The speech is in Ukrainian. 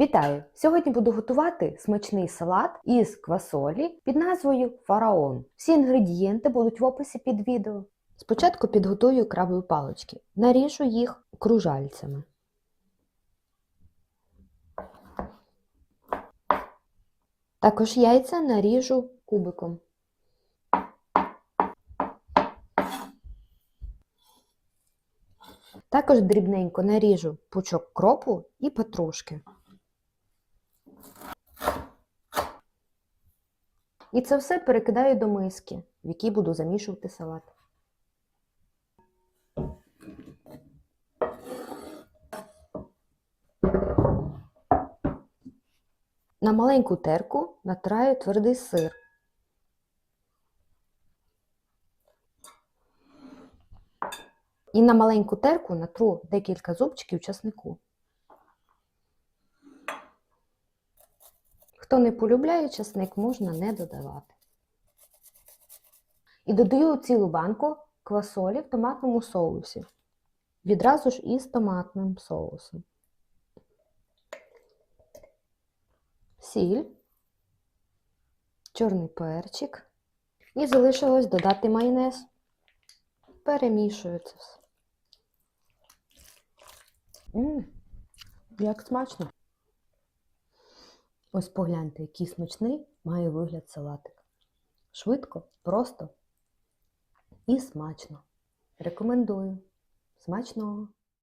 Вітаю! Сьогодні буду готувати смачний салат із квасолі під назвою Фараон. Всі інгредієнти будуть в описі під відео. Спочатку підготую крабові палички. Наріжу їх кружальцями. Також яйця наріжу кубиком. Також дрібненько наріжу пучок кропу і петрушки. І це все перекидаю до миски, в якій буду замішувати салат. На маленьку терку натираю твердий сир. І на маленьку терку натру декілька зубчиків часнику. Хто не полюбляє часник, можна не додавати. І додаю цілу банку квасолі в томатному соусі. Відразу ж із томатним соусом. Сіль, чорний перчик. І залишилось додати майонез. Перемішую це все. Мм, як смачно. Ось погляньте, який смачний має вигляд салатик. Швидко, просто і смачно. Рекомендую. Смачного!